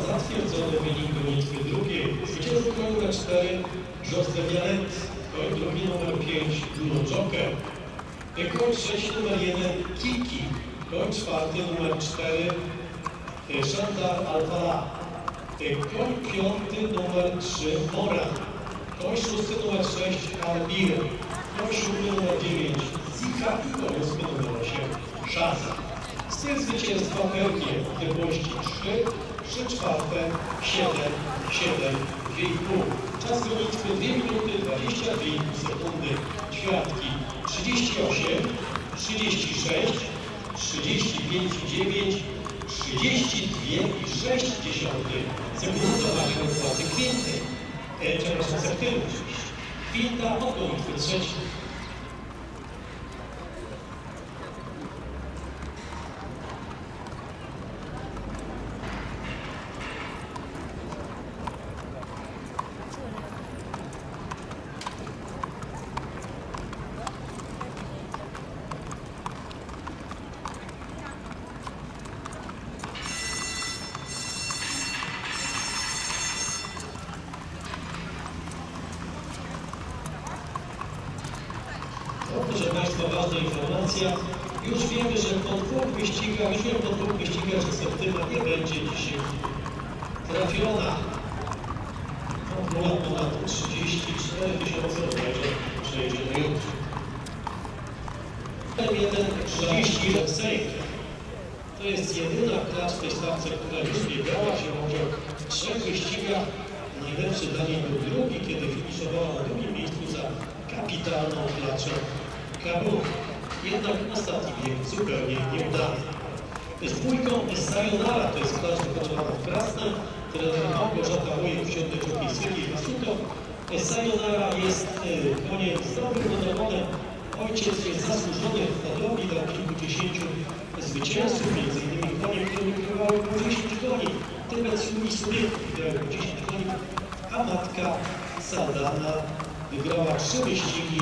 Zatwierdzony wynik gonitwy drugiej. Zwycięzcą koń numer 4 José Vialet. Koń drugi numer 5 Bruno Joker. Koń trzeci numer 1 Kiki. Koń czwarty numer 4 Szandar Alfara. Koń piąty numer 3 Mora. Koń szósty numer 6 Albir. Koń siódmy numer 9 Zika i koń ósmy numer 8 Szaza. Styl zwycięstwa pełni odległości 3, 3 czwarte, 7, 7, 2,5. Czas gonitwy 2 minuty 22 sekundy. Ćwiartki 38, 36, 35 i 9, 32 i 6 dziesiątych sekundowania opłaty kwinty. E, przepraszam, septymy oczywiście. Kwinta od gonitwy trzeciej. Proszę Państwa, ważna informacja. Już wiemy, że po dwóch wyścigach, już wiemy po dwóch wyścigach, że Septyma nie będzie dzisiaj trafiona. No, była ponad 34 tysiące do jutra. Jeden 30 Sejk. To jest jedyna klacz w tej stawce, która już biegała się może w trzech wyścigach. Najlepszy Daniel był drugi, kiedy finiszowała na drugim miejscu za kapitalną klaczą Kabu. Jednak ostatni bieg zupełnie nieudany. Z dwójką Sayonara, to jest klacz wykonana w Krasnem, trener Małgorzata Wojek w siódmej drugiej Sylwii Masuto. Sayonara jest koniem z dobrym monotonem. Ojciec jest zasłużony w hodowli, dał kilkudziesięciu zwycięzców, między innymi konie, które wygrywały po 10 koni. Tybet Sumi Smith wygrał po 10 koni, a matka Saldana wygrała trzy wyścigi.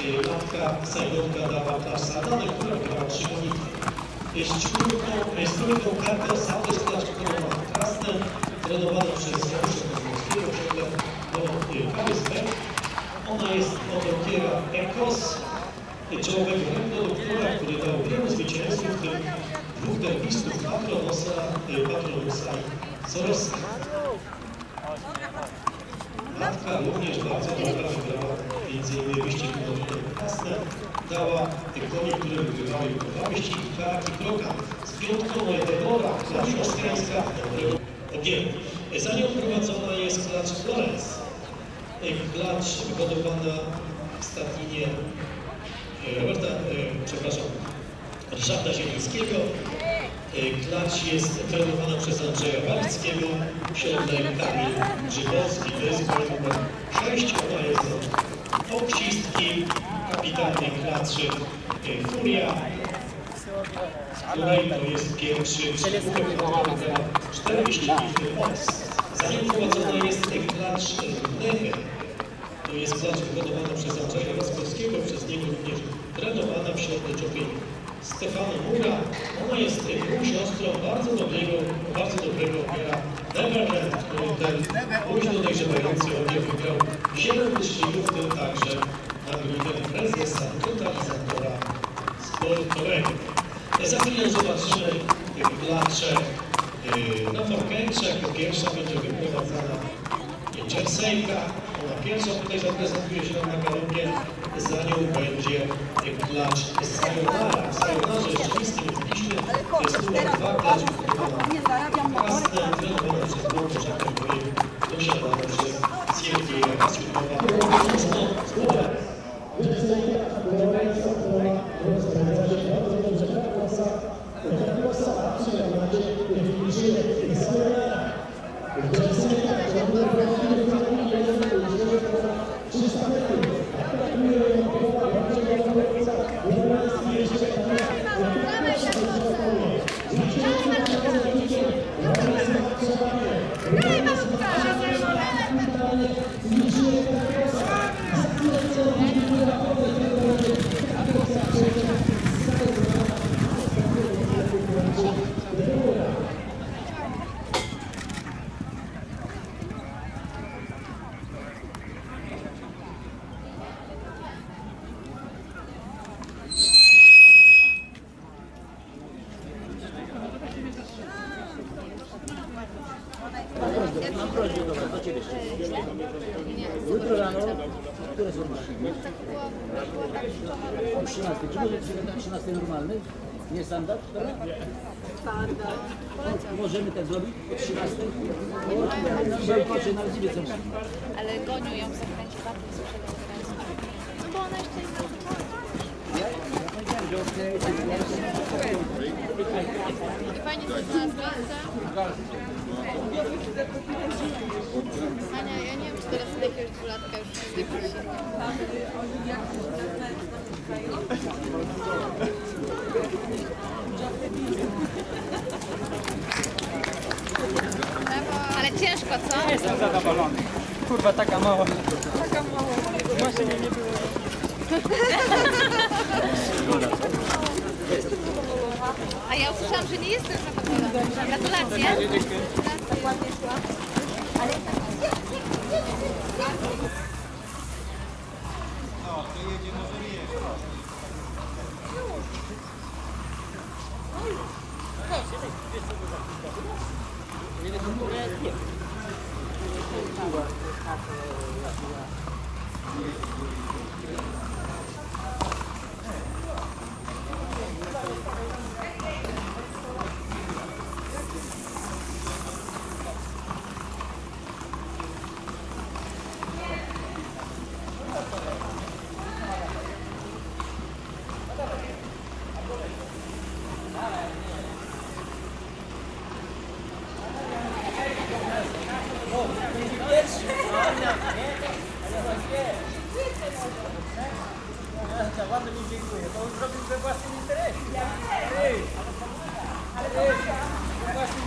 Y, Matka Sajgonka dała klacz Saldana, która wygrała trzy y, trójką Carter Santos, klacz wykonana w Krasnem, trenowana przez Janusza Kozłowskiego, ciągle do y, KSB. Ona jest od Okiera Ekos, czołowego reproduktora, który dał wielu zwycięzców, w tym dwóch derbistów, Patronosa, y, Patronosa i Sorosa. Matka również bardzo dobra wygrała innymi wyścig motorowym Krasne, dała konie, które wygrywały dwa wyścigi, Karak i Kroka. Z piątką Edemora, klacz austriańska, dobrego ogiemu. Za nią prowadzona jest klacz Florence. Klacz wyhodowana w stadninie e, Roberta, e, przepraszam, Ryszarda Zielińskiego. E, Klacz jest trenowana przez Andrzeja Walickiego, środek Kamil Grzybowski, to jest koń numer 6, ona jest od obcistki kapitalnej klaczy e, Furia, której to jest pierwszy cztery wyścigi w tym OS. Za nim prowadzona jest klacz Neche, to jest klacz wyhodowana przez Andrzeja Roskowskiego, przez niego również trenowana w środku Jockey Stefano Mura. Ona jest pół siostrą bardzo dobrego, bardzo dobrego opiera Neverland, który ten późno dojrzewający ogier wygrał 7 wyścigów, w tym także nagrodę prezesa totalizatora sportowego. Za chwilę zobaczymy klacze yy, na Forkencze. Jako pierwsza będzie wyprowadzana Jerseyka. Ona pierwsza tutaj zaprezentuje się na galopie. Za nią będzie klacz Sayonara. W Sayonarze rzeczywistym jest liczny. To jest 13. Czy może być o 13 normalny? Nie standard? Dobra? Poleciał. Możemy tak zrobić o 13? Bełkoczy na dziwie co. Ale gonią ją w zakręcie bardzo słyszeli od razu. No bo ona jeszcze okay, I fajnie to znalazł miejsce. Ania, ja nie wiem, czy teraz jakiegoś dwulatka już nie zaprosi. Ale ciężko, co? Jestem zadowolony. Kurwa, taka mała. A ja usłyszałam, że nie jestem zadowolona. Gratulacje. Ładnie szła. Bardzo mi dziękuję, bo on zrobił we własnym interesie. Ej, ale we własnym